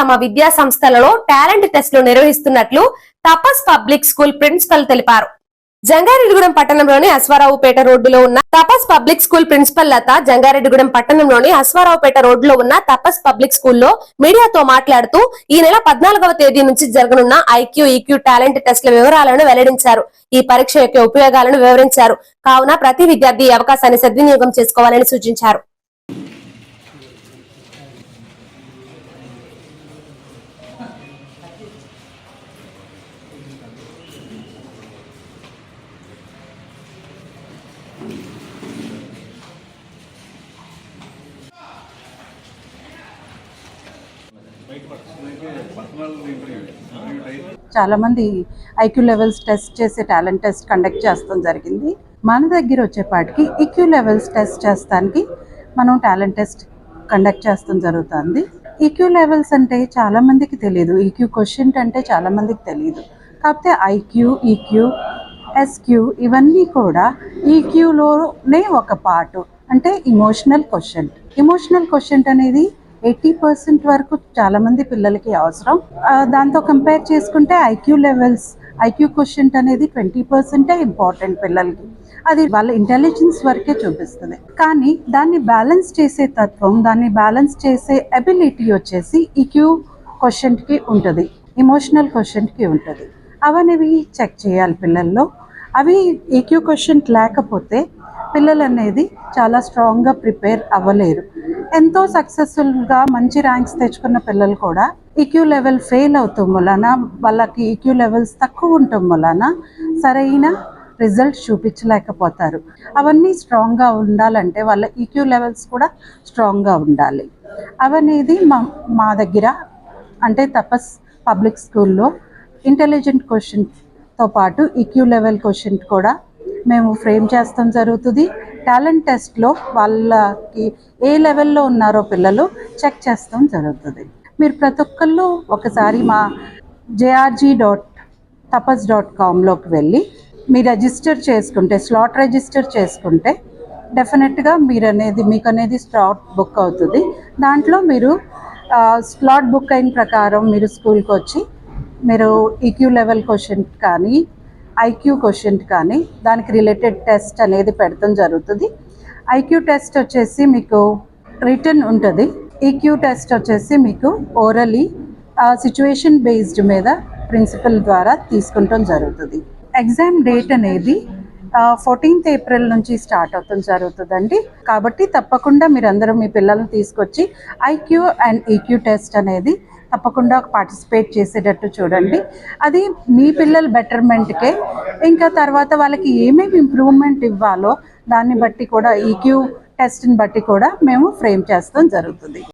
తమ విద్యా సంస్థలలో టాలెంట్ టెస్టులు నిర్వహిస్తున్నట్లు తపస్ పబ్లిక్ స్కూల్ ప్రిన్సిపల్ తెలిపారు. జంగారెడ్డిగూడెం పట్టణంలోని అశ్వారావుపేట రోడ్డులో ఉన్న Tapas public school principal Latha Jangareddygudem పట్టణంలోని అశ్వారావుపేట రోడ్డులో ఉన్న తపస్ పబ్లిక్ స్కూల్లో మీడియాతో మాట్లాడుతూ ఈ నెల పద్నాలుగవ తేదీ నుంచి జరగనున్న ఐక్యూ ఈక్యూ టాలెంట్ టెస్ట్ల వివరాలను వెల్లడించారు. ఈ పరీక్ష యొక్క ఉపయోగాలను వివరించారు. కావున ప్రతి విద్యార్థి అవకాశాన్ని సద్వినియోగం చేసుకోవాలని సూచించారు. చాలా మంది ఐక్యూ లెవెల్స్ టెస్ట్ చేసే టాలెంట్ టెస్ట్ కండక్ట్ చేస్తాం జరిగింది. మన దగ్గర వచ్చేపాటికి ఈక్యూ లెవెల్స్ టెస్ట్ చేస్తానికి మనం టాలెంట్ టెస్ట్ కండక్ట్ చేస్తాం జరుగుతుంది. ఈక్యూ లెవెల్స్ అంటే చాలామందికి తెలియదు ఈక్యూ క్వశ్చన్ అంటే చాలా మందికి తెలియదు కాకపోతే ఐక్యూ ఈక్యూ ఎస్క్యూ ఇవన్నీ కూడా ఈక్యూలోనే ఒక పార్ట్ అంటే ఇమోషనల్ క్వశ్చన్ ఇమోషనల్ క్వశ్చన్ అనేది ఎయిటీ పర్సెంట్ వరకు చాలా మంది పిల్లలకి అవసరం. దాంతో కంపేర్ చేసుకుంటే ఐక్యూ లెవెల్స్ ఐక్యూ క్వశ్చన్ అనేది ట్వంటీ పర్సెంటే ఇంపార్టెంట్ పిల్లలకి. అది వాళ్ళ ఇంటెలిజెన్స్ వరకే చూపిస్తుంది. కానీ దాన్ని బ్యాలెన్స్ చేసే తత్వం దాన్ని బ్యాలెన్స్ చేసే అబిలిటీ వచ్చేసి ఈక్యూ క్వశ్చన్కి ఉంటుంది. ఇమోషనల్ క్వశ్చన్కి ఉంటుంది. అవనేవి చెక్ చేయాలి పిల్లల్లో. అవి ఈక్యూ క్వశ్చన్ లేకపోతే పిల్లలు అనేది చాలా స్ట్రాంగ్గా ప్రిపేర్ అవ్వలేరు. ఎంతో సక్సెస్ఫుల్గా మంచి ర్యాంక్స్ తెచ్చుకున్న పిల్లలు కూడా ఈక్యూ లెవెల్ ఫెయిల్ అవుతాం వలన వాళ్ళకి ఈక్యూ లెవెల్స్ తక్కువ ఉండటం వలన సరైన రిజల్ట్ చూపించలేకపోతారు. అవన్నీ స్ట్రాంగ్గా ఉండాలంటే వాళ్ళ ఈక్యూ లెవెల్స్ కూడా స్ట్రాంగ్గా ఉండాలి. అవనేది మా మా దగ్గర అంటే తపస్ పబ్లిక్ స్కూల్లో ఇంటెలిజెంట్ తో పాటు ఈక్యూ లెవెల్ క్వశ్చన్ కూడా మేము ఫ్రేమ్ చేస్తాం జరుగుతుంది. టాలెంట్ టెస్ట్లో వాళ్ళకి ఏ లెవెల్లో ఉన్నారో పిల్లలు చెక్ చేస్తాం జరుగుతుంది. మీరు ప్రతి ఒక్కళ్ళు ఒకసారి మా జేఆర్జీ డాట్ తపస్ డాట్ కామ్లోకి వెళ్ళి మీరు రిజిస్టర్ చేసుకుంటే స్లాట్ రిజిస్టర్ చేసుకుంటే డెఫినెట్గా మీరు అనేది మీకు అనేది స్లాట్ బుక్ అవుతుంది. దాంట్లో మీరు స్లాట్ బుక్ అయిన ప్రకారం మీరు స్కూల్కి వచ్చి మీరు ఈక్యూ లెవెల్ క్వశ్చన్ కానీ ఐక్యూ క్వశ్చన్ కానీ దానికి రిలేటెడ్ టెస్ట్ అనేది పెడతాం జరుగుతుంది. ఐక్యూ టెస్ట్ వచ్చేసి మీకు రిటర్న్ ఉంటుంది. ఈక్యూ టెస్ట్ వచ్చేసి మీకు ఓరలీ సిచ్యువేషన్ బేస్డ్ మీద ప్రిన్సిపల్ ద్వారా తీసుకుంటాం జరుగుతుంది. ఎగ్జామ్ డేట్ అనేది ఫోర్టీన్త్ ఏప్రిల్ నుంచి స్టార్ట్ అవుతుంది జరుగుతుందండి. కాబట్టి తప్పకుండా మీరందరూ మీ పిల్లల్ని తీసుకొచ్చి ఐక్యూ అండ్ ఈక్యూ టెస్ట్ అనేది తప్పకుండా పార్టిసిపేట్ చేసేటట్టు చూడండి. అది మీ పిల్లల బెటర్మెంట్కే ఇంకా తర్వాత వాళ్ళకి ఏమేమి ఇంప్రూవ్మెంట్ ఇవ్వాలో దాన్ని బట్టి కూడా ఈక్యూ టెస్ట్ని బట్టి కూడా మేము ఫ్రేమ్ చేస్తాం జరుగుతుంది.